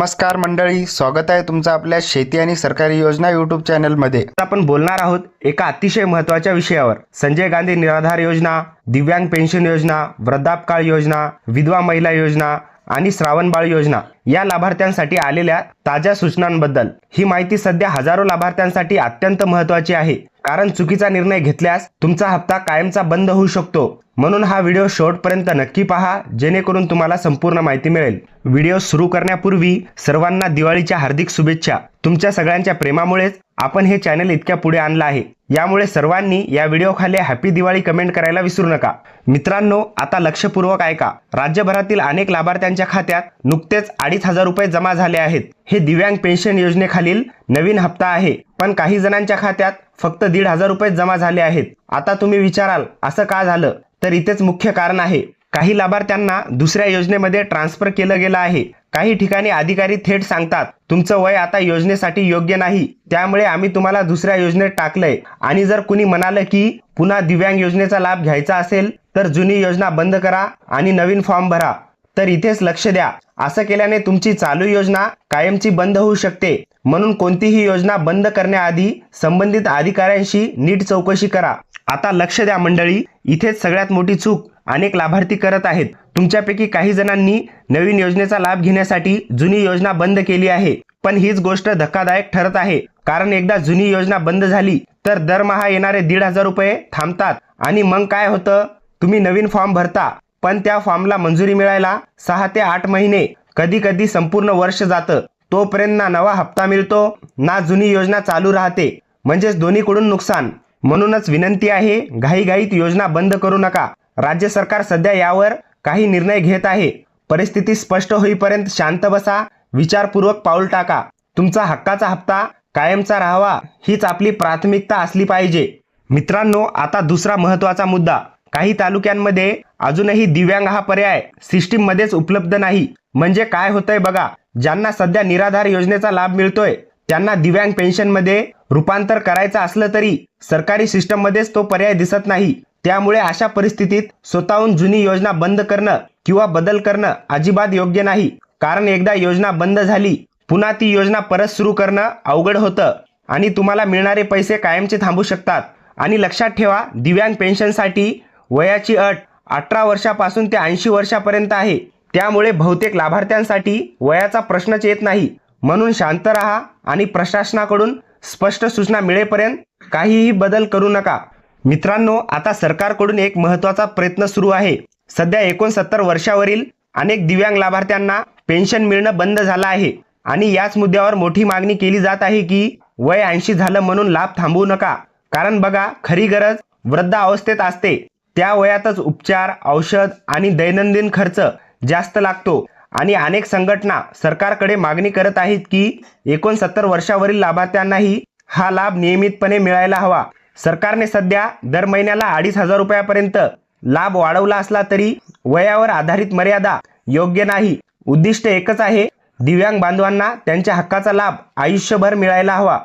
नमस्कार मंडळी स्वागत आहे तुमचं आपल्या शेती आणि सरकारी योजना यूट्यूब चॅनलमध्ये आपण बोलणार आहोत एका अतिशय महत्त्वाच्या विषयावर. संजय गांधी निराधार योजना दिव्यांग पेन्शन योजना वृद्धापकाळ योजना विधवा महिला योजना आणि श्रावणबाळ योजना या लाभार्थ्यांसाठी आलेल्या ताज्या सूचनांबद्दल. ही माहिती सध्या हजारो लाभार्थ्यांसाठी अत्यंत महत्वाची आहे. कारण चुकीचा निर्णय घेतल्यास तुमचा हप्ता कायमचा बंद होऊ शकतो. म्हणून हा व्हिडिओ शेवटपर्यंत नक्की पहा जेणेकरून तुम्हाला संपूर्ण माहिती मिळेल. व्हिडिओ सुरू करण्यापूर्वी सर्वांना दिवाळीच्या हार्दिक शुभेच्छा. तुमच्या सगळ्यांच्या प्रेमामुळेच आपण हे चॅनल इतक्या पुढे आणलं आहे. यामुळे सर्वांनी या व्हिडिओखाली हॅपी दिवाळी कमेंट करायला विसरू नका. मित्रांनो आता लक्षपूर्वक ऐका. राज्यभरातील अनेक लाभार्थ्यांच्या खात्यात नुकतेच अडीच हजार रुपये जमा झाले आहेत. हे दिव्यांग पेन्शन योजनेखालील नवीन हप्ता आहे. पण काही जणांच्या खात्यात फक्त दीड हजार रुपये जमा झाले आहेत. आता तुम्ही विचाराल असं का झालं? तर इथेच मुख्य कारण आहे. काही लाभार्थ्यांना दुसऱ्या योजनेमध्ये ट्रान्सफर केलं गेलं आहे. काही ठिकाणी अधिकारी थेट सांगतात तुमचं वय आता योजनेसाठी योग्य नाही. त्यामुळे आम्ही तुम्हाला दुसऱ्या योजनेत टाकलंय. आणि जर कुणी म्हणालं की पुन्हा दिव्यांग योजनेचा लाभ घ्यायचा असेल तर जुनी योजना बंद करा आणि नवीन फॉर्म भरा. तर इथेच लक्ष द्या. असं केल्याने तुमची चालू योजना कायमची बंद होऊ शकते. म्हणून कोणतीही योजना बंद करण्याआधी संबंधित अधिकाऱ्यांशी नीट चौकशी करा. आता लक्ष द्या मंडळी इथेच सगळ्यात मोठी चूक. अनेक लाभार्थी करत आहेत. तुमच्यापैकी काही जणांनी नवीन योजनेचा लाभ घेण्यासाठी जुनी योजना बंद केली आहे. पण हीच गोष्ट धक्कादायक ठरत आहे. कारण एकदा जुनी योजना बंद झाली तर दरमहा येणारे दीड हजार रुपये थांबतात. आणि मग काय होतं? तुम्ही नवीन फॉर्म भरता पण त्या फॉर्मला मंजुरी मिळायला सहा ते आठ महिने कधी कधी संपूर्ण वर्ष जातं. तोपर्यंत ना नवा हप्ता मिळतो ना जुनी योजना चालू राहते. म्हणजेच दोन्हीकडून नुकसान. म्हणूनच विनंती आहे घाईघाईत योजना बंद करू नका. राज्य सरकार सध्या यावर काही निर्णय घेत आहे. परिस्थिती स्पष्ट होईपर्यंत शांत बसा विचारपूर्वक पाऊल टाका. तुमचा हक्काचा हप्ता कायमचा राहावा हीच आपली प्राथमिकता असली पाहिजे. मित्रांनो आता दुसरा महत्त्वाचा मुद्दा. काही तालुक्यांमध्ये अजूनही दिव्यांग हा पर्याय सिस्टीम मध्येच उपलब्ध नाही. म्हणजे काय होतंय बघा ज्यांना सध्या निराधार योजनेचा लाभ मिळतोय त्यांना दिव्यांग पेन्शनमध्ये रूपांतर करायचं असलं तरी सरकारी सिस्टम मध्येच तो पर्याय दिसत नाही. त्यामुळे अशा परिस्थितीत स्वतःहून जुनी योजना बंद करणं किंवा बदल करणं अजिबात योग्य नाही. कारण एकदा योजना बंद झाली पुन्हा ती योजना परत सुरू करणं अवघड होतं आणि तुम्हाला मिळणारे पैसे कायमचे थांबू शकतात. आणि लक्षात ठेवा दिव्यांग पेन्शनसाठी वयाची अट अठरा वर्षापासून ते ऐंशी वर्षापर्यंत आहे. त्यामुळे बहुतेक लाभार्थ्यांसाठी वयाचा प्रश्नच येत नाही. म्हणून शांत रहा आणि प्रशासनाकडून स्पष्ट सूचना मिळेपर्यंत काहीही बदल करू नका. मित्रांनो आता सरकारकडून एक महत्त्वाचा प्रयत्न सुरू आहे. सध्या एकोणसत्तर वर्षावरील अनेक दिव्यांग लाभार्थ्यांना पेन्शन मिळणं बंद झालं आहे. आणि याच मुद्द्यावर मोठी मागणी केली जात आहे की वय ऐंशी झालं म्हणून लाभ थांबवू नका. कारण बघा खरी गरज वृद्ध अवस्थेत असते. त्या वयातच उपचार औषध आणि दैनंदिन खर्च जास्त लागतो. आणि अनेक संघटना सरकारकडे मागणी करत आहेत की एकोणसत्तर वर्षावरील लाभार्थ्यांनाही हा लाभ नियमितपणे मिळायला हवा. सरकारने सध्या दर महिन्याला अडीच हजार रुपयापर्यंत लाभ वाढवला असला तरी वयावर आधारित मर्यादा योग्य नाही. उद्दिष्ट एकच आहे दिव्यांग बांधवांना त्यांच्या हक्काचा लाभ आयुष्यभर मिळायला हवा.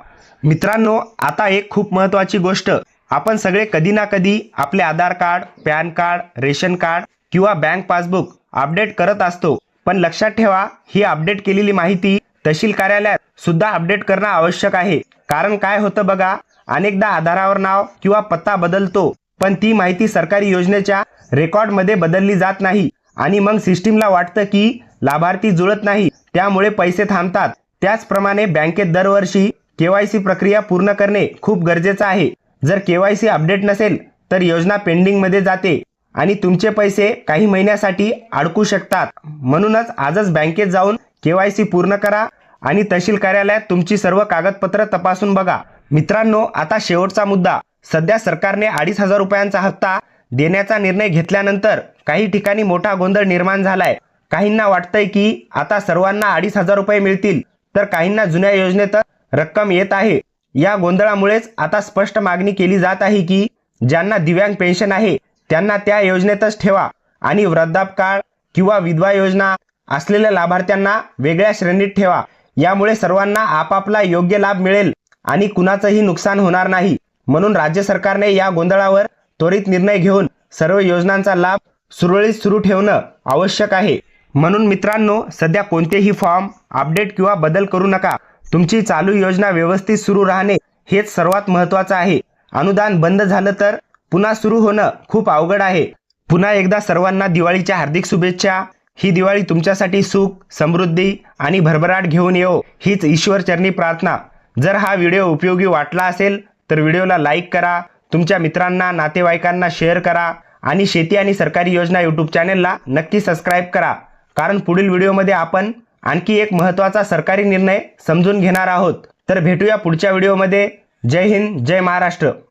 मित्रांनो आता एक खूप महत्वाची गोष्ट. आपण सगळे कधी ना कधी आपले Aadhaar card PAN card ration card किंवा बँक पासबुक अपडेट करत असतो. पण लक्षात ठेवा ही अपडेट केलेली माहिती तहसील कार्यालयात सुद्धा अपडेट करणं आवश्यक आहे. कारण काय होतं बघा अनेकदा आधारावर नाव किंवा पत्ता बदलतो पण ती माहिती सरकारी योजनेच्या रेकॉर्डमध्ये बदलली जात नाही. आणि मग सिस्टीमला वाटतं की लाभार्थी जुळत नाही त्यामुळे पैसे थांबतात. त्याचप्रमाणे बँकेत दरवर्षी केवायसी प्रक्रिया पूर्ण करणे खूप गरजेचं आहे. जर केवायसी अपडेट नसेल तर योजना पेंडिंगमध्ये जाते आणि तुमचे पैसे काही महिन्यासाठी अडकू शकतात. म्हणूनच आजच बँकेत जाऊन केवायसी पूर्ण करा आणि तहसील कार्यालयात तुमची सर्व कागदपत्र तपासून बघा. मित्रांनो आता शेवटचा मुद्दा. सध्या सरकारने अडीच हजार रुपयांचा हप्ता देण्याचा निर्णय घेतल्यानंतर काही ठिकाणी मोठा गोंधळ निर्माण झालाय. काहींना वाटतंय की आता सर्वांना अडीच हजार रुपये मिळतील तर काहींना जुन्या योजनेत रक्कम येत आहे. या गोंधळामुळेच आता स्पष्ट मागणी केली जात आहे की ज्यांना दिव्यांग पेन्शन आहे त्यांना त्या योजनेतच ठेवा आणि वृद्धापकाळ किंवा विधवा योजना असलेल्या लाभार्थ्यांना वेगळ्या श्रेणीत ठेवा. यामुळे सर्वांना आपापला योग्य लाभ मिळेल. आणि कुणाचंही नुकसान होणार नाही. म्हणून राज्य सरकारने या गोंधळावर त्वरित निर्णय घेऊन सर्व योजनांचा लाभ सुरळीत सुरू ठेवणं आवश्यक आहे. म्हणून मित्रांनो सध्या कोणतेही फॉर्म अपडेट किंवा बदल करू नका. तुमची चालू योजना व्यवस्थित सुरू राहणे हेच सर्वात महत्त्वाचं आहे. अनुदान बंद झालं तर पुन्हा सुरू होणं खूप अवघड आहे. पुन्हा एकदा सर्वांना दिवाळीच्या हार्दिक शुभेच्छा. ही दिवाळी तुमच्यासाठी सुख समृद्धी आणि भरभराट घेऊन येऊ हीच ईश्वरचरणी प्रार्थना. जर हा व्हिडिओ उपयोगी वाटला असेल तर व्हिडिओला लाईक करा तुमच्या मित्रांना नातेवाईकांना शेअर करा आणि शेती आणि सरकारी योजना यूट्यूब चॅनेलला नक्की सबस्क्राईब करा. कारण पुढील व्हिडिओमध्ये आपण आणखी एक महत्त्वाचा सरकारी निर्णय समजून घेणार आहोत. तर भेटूया पुढच्या व्हिडिओमध्ये. जय हिंद जय महाराष्ट्र.